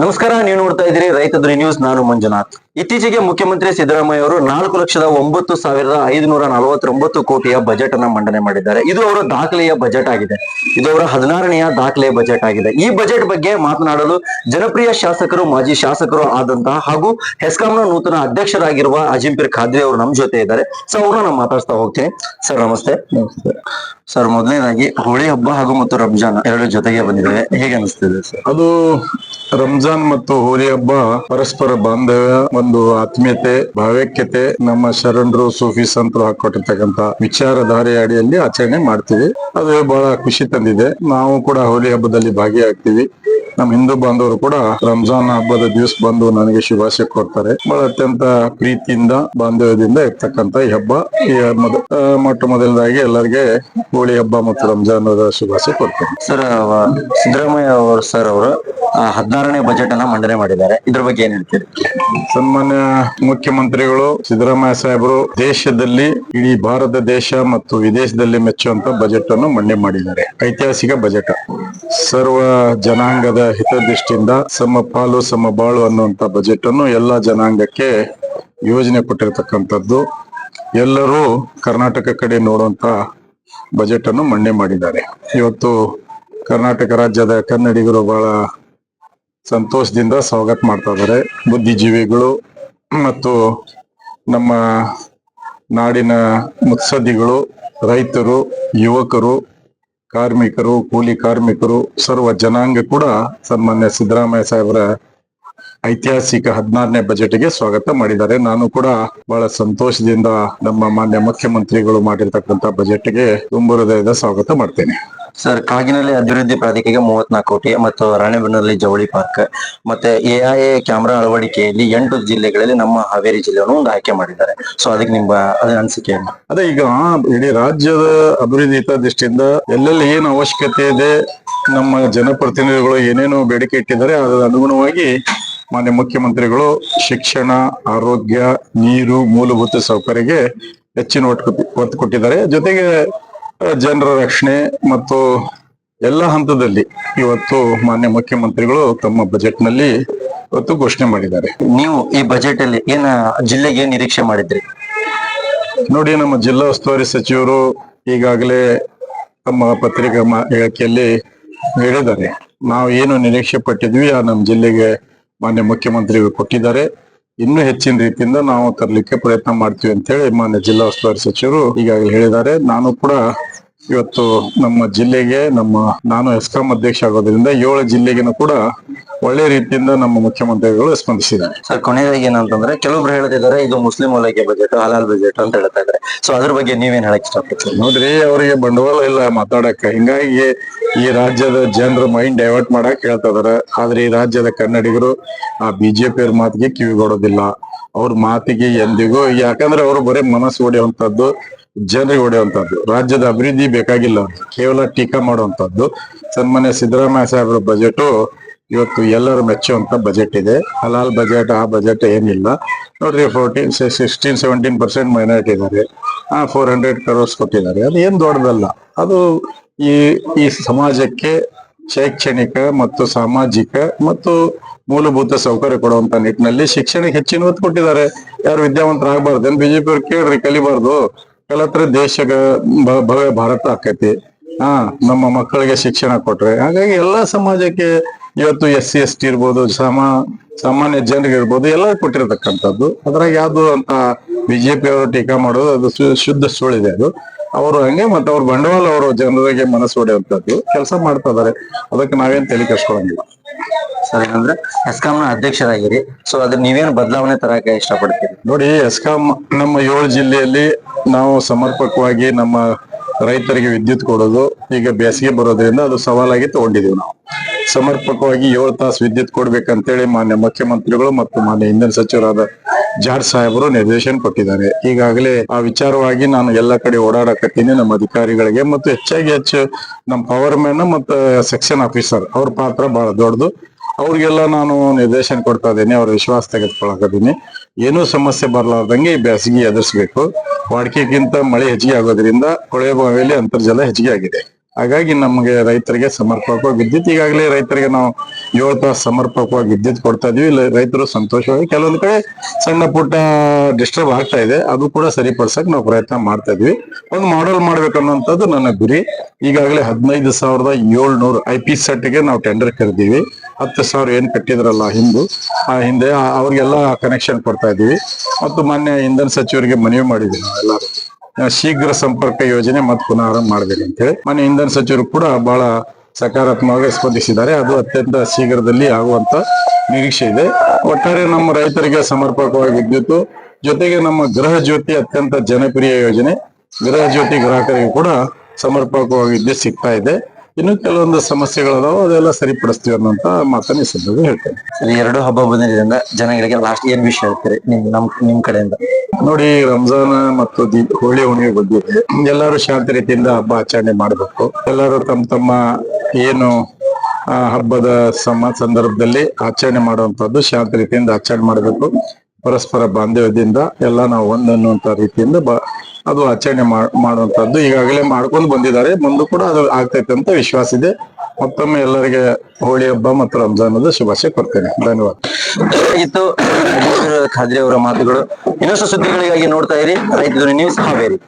ನಮಸ್ಕಾರ, ನೀವು ನೋಡ್ತಾ ಇದ್ದೀರಿ ರೈತ ಧ್ವನಿ ನ್ಯೂಸ್, ನಾನು ಮಂಜುನಾಥ್. ಇತ್ತೀಚೆಗೆ ಮುಖ್ಯಮಂತ್ರಿ ಸಿದ್ದರಾಮಯ್ಯ ಅವರು ನಾಲ್ಕು ಲಕ್ಷದ ಒಂಬತ್ತು ಸಾವಿರದ ಐದುನೂರ ನಲವತ್ತೊಂಬತ್ತು ಕೋಟಿಯ ಬಜೆಟ್ ಅನ್ನ ಮಂಡನೆ ಮಾಡಿದ್ದಾರೆ. ಇದು ಅವರ ದಾಖಲೆಯ ಬಜೆಟ್ ಆಗಿದೆ. ಇದು ಅವರ ಹದಿನಾರನೆಯ ದಾಖಲೆಯ ಬಜೆಟ್ ಆಗಿದೆ. ಈ ಬಜೆಟ್ ಬಗ್ಗೆ ಮಾತನಾಡಲು ಜನಪ್ರಿಯ ಶಾಸಕರು, ಮಾಜಿ ಶಾಸಕರು ಆದಂತಹ ಹಾಗೂ ಹೆಸ್ಕಾಂನ ನೂತನ ಅಧ್ಯಕ್ಷರಾಗಿರುವ ಅಜಿಂಪಿರ್ ಖಾದ್ರಿ ಅವರು ನಮ್ಮ ಜೊತೆ ಇದ್ದಾರೆ. ಸೊ ಅವ್ರನ್ನ ನಾನು ಮಾತಾಡ್ತಾ ಹೋಗ್ತೀನಿ. ಸರ್ ನಮಸ್ತೆ. ಸರ್, ಮೊದಲನೇದಾಗಿ ಹೋಳಿ ಹಬ್ಬ ಹಾಗೂ ಮತ್ತು ರಂಜಾನ್ ಎರಡು ಜೊತೆಗೆ ಬಂದಿದೆ ಹೇಗೆ ಅನಿಸ್ತಿದೆ ಸರ್? ಅದು ರಂಜಾನ್ ಮತ್ತು ಹೋಳಿ ಹಬ್ಬ ಪರಸ್ಪರ ಬಾಂಧವ್ಯ, ಒಂದು ಆತ್ಮೀಯತೆ, ಭಾವೈಕ್ಯತೆ, ನಮ್ಮ ಶರಣರು, ಸೂಫಿ ಸಂತರು ಹಾಕೊಟ್ಟಿರ್ತಕ್ಕಂತ ವಿಚಾರಧಾರೆ ಅಡಿಯಲ್ಲಿ ಆಚರಣೆ ಮಾಡ್ತೀವಿ. ಅದು ಬಹಳ ಖುಷಿ ತಂದಿದೆ. ನಾವು ಕೂಡ ಹೋಳಿ ಹಬ್ಬದಲ್ಲಿ ಭಾಗಿಯಾಗ್ತೀವಿ. ನಮ್ಮ ಹಿಂದೂ ಬಾಂಧವರು ಕೂಡ ರಂಜಾನ್ ಹಬ್ಬದ ದಿವಸ ಬಂದು ನನಗೆ ಶುಭಾಶಯ ಕೊಡ್ತಾರೆ. ಬಹಳ ಅತ್ಯಂತ ಪ್ರೀತಿಯಿಂದ, ಬಾಂಧವ್ಯದಿಂದ ಇರ್ತಕ್ಕಂತ ಈ ಹಬ್ಬ. ಈ ಮೊಟ್ಟ ಮೊದಲದಾಗಿ ಎಲ್ಲರಿಗೆ ಹೋಳಿ ಹಬ್ಬ ಮತ್ತು ರಂಜಾನ್ ಶುಭಾಶಯ ಕೊಡ್ತೇನೆ. ಸರ್ ಸಿದ್ದರಾಮಯ್ಯ ಅವರು, ಸರ್ ಅವರು ಹದಿನಾರನೇ ಬಜೆಟ್ ಅನ್ನ ಮಂಡನೆ ಮಾಡಿದ್ದಾರೆ. ಇದ್ರ ಬಗ್ಗೆ ಏನ್ ಹೇಳ್ತೀರಿ? ಸನ್ಮಾನ್ಯ ಮುಖ್ಯಮಂತ್ರಿಗಳು, ಸಿದ್ದರಾಮಯ್ಯ ಸಾಹೇಬರು, ದೇಶದಲ್ಲಿ ಇಡೀ ಭಾರತ ದೇಶ ಮತ್ತು ವಿದೇಶದಲ್ಲಿ ಮೆಚ್ಚುವಂತ ಬಜೆಟ್ ಅನ್ನು ಮಂಡನೆ ಮಾಡಿದ್ದಾರೆ. ಐತಿಹಾಸಿಕ ಬಜೆಟ್ ಸರ್ವ ಜನಾಂಗದ ಹಿತದೃಷ್ಟಿಯಿಂದ ಸಮ ಪಾಲು, ಸಮ ಬಾಳು ಅನ್ನುವಂತ ಬಜೆಟ್ ಅನ್ನು ಎಲ್ಲಾ ಜನಾಂಗಕ್ಕೆ ಯೋಜನೆ ಕೊಟ್ಟಿರತಕ್ಕಂಥದ್ದು. ಎಲ್ಲರೂ ಕರ್ನಾಟಕ ಕಡೆ ನೋಡುವಂತ ಬಜೆಟ್ ಅನ್ನು ಮಂಡನೆ ಮಾಡಿದ್ದಾರೆ. ಇವತ್ತು ಕರ್ನಾಟಕ ರಾಜ್ಯದ ಕನ್ನಡಿಗರು ಬಹಳ ಸಂತೋಷದಿಂದ ಸ್ವಾಗತ ಮಾಡ್ತಾ ಇದ್ದಾರೆ. ಬುದ್ಧಿಜೀವಿಗಳು ಮತ್ತು ನಮ್ಮ ನಾಡಿನ ಮುತ್ಸದ್ದಿಗಳು, ರೈತರು, ಯುವಕರು, ಕಾರ್ಮಿಕರು, ಕೂಲಿ ಕಾರ್ಮಿಕರು, ಸರ್ವ ಜನಾಂಗ ಕೂಡ ಸನ್ಮಾನ್ಯ ಸಿದ್ದರಾಮಯ್ಯ ಸಾಹೇಬರ ಐತಿಹಾಸಿಕ ಹದಿನಾರನೇ ಬಜೆಟ್ಗೆ ಸ್ವಾಗತ ಮಾಡಿದ್ದಾರೆ. ನಾನು ಕೂಡ ಬಹಳ ಸಂತೋಷದಿಂದ ನಮ್ಮ ಮಾನ್ಯ ಮುಖ್ಯಮಂತ್ರಿಗಳು ಮಾಡಿರ್ತಕ್ಕಂಥ ಬಜೆಟ್ಗೆ ತುಂಬ ಹೃದಯದ ಸ್ವಾಗತ ಮಾಡ್ತೇನೆ. ಸರ್, ಕಾಗಿನಲ್ಲಿ ಅಭಿವೃದ್ಧಿ ಪ್ರಾಧಿಕೆಗೆ ಮೂವತ್ನಾಲ್ಕು ಕೋಟಿ ಮತ್ತು ರಾಣೆಬೆನ್ನೂರಲ್ಲಿ ಜವಳಿ ಪಾರ್ಕ್. ಮತ್ತೆ ಎಐಎ ಕ್ಯಾಮೆರಾ ಅಳವಡಿಕೆಯಲ್ಲಿ ಎಂಟು ಜಿಲ್ಲೆಗಳಲ್ಲಿ ನಮ್ಮ ಹಾವೇರಿ ಜಿಲ್ಲೆಯನ್ನು ಒಂದು ಆಯ್ಕೆ ಮಾಡಿದ್ದಾರೆ. ಸೊ ಅದಕ್ಕೆ ನಿಮ್ಮ ಅನಿಸಿಕೆ ಅದೇ ಈಗ ಇಡೀ ರಾಜ್ಯದ ಅಭಿವೃದ್ಧಿ ಹಿತದೃಷ್ಟಿಯಿಂದ ಎಲ್ಲೆಲ್ಲಿ ಏನು ಅವಶ್ಯಕತೆ ಇದೆ, ನಮ್ಮ ಜನಪ್ರತಿನಿಧಿಗಳು ಏನೇನು ಬೇಡಿಕೆ ಇಟ್ಟಿದ್ದಾರೆ, ಅದರ ಅನುಗುಣವಾಗಿ ಮಾನ್ಯ ಮುಖ್ಯಮಂತ್ರಿಗಳು ಶಿಕ್ಷಣ, ಆರೋಗ್ಯ, ನೀರು, ಮೂಲಭೂತ ಸೌಕರ್ಯಕ್ಕೆ ಹೆಚ್ಚಿನ ಒಟ್ಟು ಒತ್ತು ಕೊಟ್ಟಿದ್ದಾರೆ. ಜೊತೆಗೆ ಜನರ ರಕ್ಷಣೆ ಮತ್ತು ಎಲ್ಲ ಹಂತದಲ್ಲಿ ಇವತ್ತು ಮಾನ್ಯ ಮುಖ್ಯಮಂತ್ರಿಗಳು ತಮ್ಮ ಬಜೆಟ್ನಲ್ಲಿ ಇವತ್ತು ಘೋಷಣೆ ಮಾಡಿದ್ದಾರೆ. ನೀವು ಈ ಬಜೆಟ್ ಅಲ್ಲಿ ಏನ ಜಿಲ್ಲೆಗೆ ಏನ್ ನಿರೀಕ್ಷೆ ಮಾಡಿದ್ರಿ? ನೋಡಿ ನಮ್ಮ ಜಿಲ್ಲಾ ಉಸ್ತುವಾರಿ ಸಚಿವರು ಈಗಾಗಲೇ ತಮ್ಮ ಪತ್ರಿಕಾ ಹೇಳಿಕೆಯಲ್ಲಿ ಹೇಳಿದ್ದಾರೆ. ನಾವು ಏನು ನಿರೀಕ್ಷೆ ಪಟ್ಟಿದ್ವಿ ಆ ನಮ್ಮ ಜಿಲ್ಲೆಗೆ ಮಾನ್ಯ ಮುಖ್ಯಮಂತ್ರಿಗಳು ಕೊಟ್ಟಿದ್ದಾರೆ. ಇನ್ನೂ ಹೆಚ್ಚಿನ ರೀತಿಯಿಂದ ನಾವು ತರಲಿಕ್ಕೆ ಪ್ರಯತ್ನ ಮಾಡ್ತೀವಿ ಅಂತ ಹೇಳಿ ಮಾನ್ಯ ಜಿಲ್ಲಾ ಉಸ್ತುವಾರಿ ಸಚಿವರು ಈಗಾಗಲೇ ಹೇಳಿದ್ದಾರೆ. ನಾನು ಕೂಡ ಇವತ್ತು ನಮ್ಮ ಜಿಲ್ಲೆಗೆ ನಮ್ಮ, ನಾನು ಎಸ್ಕಾಂ ಅಧ್ಯಕ್ಷ ಆಗೋದ್ರಿಂದ ಏಳು ಜಿಲ್ಲೆಗಿನೂ ಕೂಡ ಒಳ್ಳೆ ರೀತಿಯಿಂದ ನಮ್ಮ ಮುಖ್ಯಮಂತ್ರಿಗಳು ಸ್ಪಂದಿಸಿದ್ದಾರೆ ಸರ್ ಕೊನೆಯದಾಗಿ ಏನಂತಂದ್ರೆ ಕೆಲವೊಬ್ರು ಹೇಳ್ತಿದ್ದಾರೆ ಇದು ಮುಸ್ಲಿಂ ವಲಯಕ್ಕೆ ಬಜೆಟ್ ಹಲಾಲ್ ಬಜೆಟ್ ಅಂತ ಹೇಳ್ತಾ ಇದ್ದಾರೆ. ಸೊ ಅದ್ರ ಬಗ್ಗೆ ನೀವೇನ್ ಹೇಳಕ್ ಇಷ್ಟಪಡ್ತೀರಿ? ನೋಡ್ರಿ ಅವರಿಗೆ ಬಂಡವಾಳ ಇಲ್ಲ ಮಾತಾಡಕ. ಹಿಂಗಾಗಿ ಈ ರಾಜ್ಯದ ಜನರ ಮೈಂಡ್ ಡೈವರ್ಟ್ ಮಾಡಕ್ ಹೇಳ್ತಾ ಇದಾರೆ ಆದ್ರೆ ಈ ರಾಜ್ಯದ ಕನ್ನಡಿಗರು ಆ ಬಿಜೆಪಿ ಅವ್ರ ಮಾತಿಗೆ ಕಿವಿಗೊಡೋದಿಲ್ಲ ಅವ್ರ ಮಾತಿಗೆ ಎಂದಿಗೂ ಯಾಕಂದ್ರೆ ಅವರು ಬರೀ ಮನಸ್ಸು ಹೊಡೆಯುವಂತದ್ದು ಜನರಿಗೆ ಹೊಡೆಯುವಂತದ್ದು ರಾಜ್ಯದ ಅಭಿವೃದ್ಧಿ ಬೇಕಾಗಿಲ್ಲ ಕೇವಲ ಟೀಕಾ ಮಾಡುವಂತದ್ದು. ಸನ್ಮಾನ್ಯ ಸಿದ್ದರಾಮಯ್ಯ ಸಾಹೇಬ್ರ ಬಜೆಟ್ ಇವತ್ತು ಎಲ್ಲರ ಮೆಚ್ಚುವಂತ ಬಜೆಟ್ ಇದೆ. ಹಲಾಲ್ ಬಜೆಟ್ ಆ ಬಜೆಟ್ ಏನಿಲ್ಲ. ನೋಡ್ರಿ fourteen sixteen seventeen percent minority ಇದ್ದಾರೆ ಆ ಫೋರ್ ಹಂಡ್ರೆಡ್ ಕರೋರ್ಸ್ ಕೊಟ್ಟಿದ್ದಾರೆ. ಅದು ಏನ್ ದೊಡ್ಡದಲ್ಲ. ಅದು ಈ ಈ ಸಮಾಜಕ್ಕೆ ಶೈಕ್ಷಣಿಕ ಮತ್ತು ಸಾಮಾಜಿಕ ಮತ್ತು ಮೂಲಭೂತ ಸೌಕರ್ಯ ಕೊಡುವಂತ ನಿಟ್ಟಿನಲ್ಲಿ ಶಿಕ್ಷಣಕ್ಕೆ ಹೆಚ್ಚಿನ ಒತ್ತು ಕೊಟ್ಟಿದ್ದಾರೆ. ಯಾರು ವಿದ್ಯಾವಂತರಾಗಬಾರ್ದು ಏನ್ ಬಿಜೆಪಿ ಅವ್ರು ಕೇಳ್ರಿ, ಕಲಿಬಾರ್ದು. ಕಲತ್ರ ದೇಶಗ ಭವ್ಯ ಭಾರತ ಆಕೈತಿ. ಹಾ ನಮ್ಮ ಮಕ್ಕಳಿಗೆ ಶಿಕ್ಷಣ ಕೊಟ್ರೆ. ಹಾಗಾಗಿ ಎಲ್ಲಾ ಸಮಾಜಕ್ಕೆ ಇವತ್ತು ಎಸ್ ಸಿ ಎಸ್ ಟಿ ಇರ್ಬೋದು ಸಮ ಸಾಮಾನ್ಯ ಜನರಿಗೆ ಇರ್ಬೋದು ಎಲ್ಲರೂ ಕೊಟ್ಟಿರತಕ್ಕಂಥದ್ದು. ಅದ್ರಾಗ ಯಾವ್ದು ಅಂತ ಬಿಜೆಪಿ ಅವರು ಟೀಕಾ ಮಾಡೋದು ಅದು ಶುದ್ಧ ಸುಳ್ಳಿದೆ ಅದು. ಅವರು ಹಂಗೆ ಮತ್ತೆ ಅವ್ರ ಬಂಡವಾಳ ಅವರು ಜನರಿಗೆ ಮನಸ್ಸು ಹೊಡೆಯುವಂಥದ್ದು ಕೆಲಸ ಮಾಡ್ತಾ ಇದಾರೆ. ಅದಕ್ಕೆ ನಾವೇನ್ ತಲೆ ಕೆಡ್ಸ್ಕೊಳಂಗಿಲ್ಲ. ಸರ್ ಅಂದ್ರೆ ಹೆಸ್ಕಾಂನ ಅಧ್ಯಕ್ಷರಾಗಿರಿ. ಸೊ ಅದ್ರ ನೀವೇನು ಬದಲಾವಣೆ ತರಕ್ಕೆ ಇಷ್ಟಪಡ್ತೀರಿ? ನೋಡಿ ಎಸ್ಕಾಂ ನಮ್ಮ ಏಳು ಜಿಲ್ಲೆಯಲ್ಲಿ ನಾವು ಸಮರ್ಪಕವಾಗಿ ನಮ್ಮ ರೈತರಿಗೆ ವಿದ್ಯುತ್ ಕೊಡೋದು ಈಗ ಬೇಸಿಗೆ ಬರೋದ್ರಿಂದ ಅದು ಸವಾಲಾಗಿ ತಗೊಂಡಿದೀವಿ ನಾವು. ಸಮರ್ಪಕವಾಗಿ ಏಳು ತಾಸು ವಿದ್ಯುತ್ ಕೊಡ್ಬೇಕಂತೇಳಿ ಮಾನ್ಯ ಮುಖ್ಯಮಂತ್ರಿಗಳು ಮತ್ತು ಮಾನ್ಯ ಇಂಧನ ಸಚಿವರಾದ ಜಾಡ್ ಸಾಹೇಬರು ನಿರ್ದೇಶನ ಕೊಟ್ಟಿದ್ದಾರೆ. ಈಗಾಗಲೇ ಆ ವಿಚಾರವಾಗಿ ನಾನು ಎಲ್ಲ ಕಡೆ ಓಡಾಡಕತ್ತೀನಿ. ನಮ್ಮ ಅಧಿಕಾರಿಗಳಿಗೆ ಮತ್ತು ಹೆಚ್ಚಾಗಿ ಹೆಚ್ಚು ನಮ್ಮ ಪವರ್ ಮ್ಯಾನ್ ಮತ್ತು ಸೆಕ್ಷನ್ ಆಫೀಸರ್ ಅವ್ರ ಪಾತ್ರ ಬಹಳ ದೊಡ್ಡದು. ಅವ್ರಿಗೆಲ್ಲ ನಾನು ನಿರ್ದೇಶನ ಕೊಡ್ತಾ ಇದ್ದೀನಿ. ಅವ್ರ ವಿಶ್ವಾಸ ತೆಗೆದುಕೊಳ್ಳಕದೀನಿ ಏನೂ ಸಮಸ್ಯೆ ಬರಲಾರ್ದಂಗೆ ಈ ಬೇಸಿಗೆ ಎದುರಿಸಬೇಕು. ವಾಡಿಕೆಗಿಂತ ಮಳೆ ಹೆಚ್ಚಿಗೆ ಆಗೋದ್ರಿಂದ ಕೊಳವೆ ಬಾವಿಯಲ್ಲಿ ಅಂತರ್ಜಲ ಹೆಚ್ಚಿಗೆ ಆಗಿದೆ. ಹಾಗಾಗಿ ನಮಗೆ ರೈತರಿಗೆ ಸಮರ್ಪಕವಾಗಿ ವಿದ್ಯುತ್, ಈಗಾಗಲೇ ರೈತರಿಗೆ ನಾವು ಏಳು ತಾಸು ಸಮರ್ಪಕವಾಗಿ ವಿದ್ಯುತ್ ಕೊಡ್ತಾ ಇದೀವಿ. ಇಲ್ಲ ರೈತರು ಸಂತೋಷವಾಗಿ ಕೆಲವೊಂದು ಕಡೆ ಸಣ್ಣ ಪುಟ್ಟ ಡಿಸ್ಟರ್ಬ್ ಆಗ್ತಾ ಇದೆ. ಅದು ಕೂಡ ಸರಿಪಡಿಸಕ್ ನಾವು ಪ್ರಯತ್ನ ಮಾಡ್ತಾ ಇದ್ವಿ. ಒಂದು ಮಾಡೆಲ್ ಮಾಡ್ಬೇಕನ್ನುವಂಥದ್ದು ನನ್ನ ಗುರಿ. ಈಗಾಗಲೇ ಹದಿನೈದು ಸಾವಿರದ ಏಳ್ನೂರು ಐ ಪಿ ಸೆಟ್ಗೆ ನಾವು ಟೆಂಡರ್ ಕರೆದೀವಿ. ಹತ್ತು ಸಾವಿರ ಏನ್ ಕಟ್ಟಿದ್ರಲ್ಲ ಹಿಂದು, ಆ ಹಿಂದೆ ಅವ್ರಿಗೆಲ್ಲ ಕನೆಕ್ಷನ್ ಕೊಡ್ತಾ ಇದೀವಿ. ಮತ್ತು ಮಾನ್ಯ ಇಂಧನ ಸಚಿವರಿಗೆ ಮನವಿ ಮಾಡಿದ್ವಿ ನಾವೆಲ್ಲರೂ. ಶೀಘ್ರ ಸಂಪರ್ಕ ಯೋಜನೆ ಮತ್ತೆ ಪುನಾರಂಭ ಮಾಡಬೇಕು ಅಂತ ಹೇಳಿ. ಮನೆ ಇಂಧನ ಸಚಿವರು ಕೂಡ ಬಹಳ ಸಕಾರಾತ್ಮಕವಾಗಿ ಸ್ಪಂದಿಸಿದ್ದಾರೆ. ಅದು ಅತ್ಯಂತ ಶೀಘ್ರದಲ್ಲಿ ಆಗುವಂತ ನಿರೀಕ್ಷೆ ಇದೆ. ಒಟ್ಟಾರೆ ನಮ್ಮ ರೈತರಿಗೆ ಸಮರ್ಪಕವಾಗಿ ವಿದ್ಯುತ್, ಜೊತೆಗೆ ನಮ್ಮ ಗೃಹ ಜ್ಯೋತಿ ಅತ್ಯಂತ ಜನಪ್ರಿಯ ಯೋಜನೆ. ಗೃಹ ಜ್ಯೋತಿ ಗ್ರಾಹಕರಿಗೆ ಕೂಡ ಸಮರ್ಪಕವಾಗಿ ವಿದ್ಯುತ್ ಸಿಗ್ತಾ ಇದೆ. ಇನ್ನು ಕೆಲವೊಂದು ಸಮಸ್ಯೆಗಳದಾವ ಅದೆಲ್ಲ ಸರಿಪಡಿಸ್ತೀವಿ ಅನ್ನೋಂತ ಮಾತನ್ನ ಈ ಸಂದರ್ಭ ಹೇಳ್ತೇನೆ. ಎರಡು ಹಬ್ಬ ಬಂದಿರೋದ್ರಿಂದ ಜನಗಳಿಗೆ ಲಾಸ್ಟ್ ಏನ್ ವಿಷಯ ಹೇಳ್ತೀರಿ ನಿಮ್ ನಮ್ ನಿಮ್ ಕಡೆಯಿಂದ? ನೋಡಿ ರಂಜಾನ್ ಮತ್ತು ದೀಪ ಹೋಳಿ ಹುಣ್ಣಿಮೆ ಬಗ್ಗೆ ಎಲ್ಲರೂ ಶಾಂತ ರೀತಿಯಿಂದ ಹಬ್ಬ ಆಚರಣೆ ಮಾಡಬೇಕು. ಎಲ್ಲರೂ ತಮ್ಮ ತಮ್ಮ ಏನು ಆ, ಹಬ್ಬದ ಸಮ ಸಂದರ್ಭದಲ್ಲಿ ಆಚರಣೆ ಮಾಡುವಂತದ್ದು ಶಾಂತ ರೀತಿಯಿಂದ ಆಚರಣೆ ಮಾಡಬೇಕು. ಪರಸ್ಪರ ಬಾಂಧವ್ಯದಿಂದ ಎಲ್ಲ ನಾವು ಒಂದನ್ನುವಂತ ರೀತಿಯಿಂದ ಬ ಅದು ಆಚರಣೆ ಮಾಡುವಂತದ್ದು. ಈಗಾಗಲೇ ಮಾಡ್ಕೊಂಡು ಬಂದಿದ್ದಾರೆ. ಮುಂದೆ ಕೂಡ ಅದು ಆಗ್ತೈತೆ ಅಂತ ವಿಶ್ವಾಸ ಇದೆ. ಮತ್ತೊಮ್ಮೆ ಎಲ್ಲರಿಗೆ ಹೋಳಿ ಹಬ್ಬ ಮತ್ತು ರಂಜಾನದ ಶುಭಾಶಯ ಕೊಡ್ತೇನೆ. ಧನ್ಯವಾದ. ಇತ್ತು ಖಾದ್ರಿ ಅವರ ಮಾತುಗಳು. ಇನ್ನಷ್ಟು ಸುದ್ದಿಗಳಿಗಾಗಿ ನೋಡ್ತಾ ಇರಿ. ರೈತ ಧ್ವನಿ ನ್ಯೂಸ್ ಹಾವೇರಿ.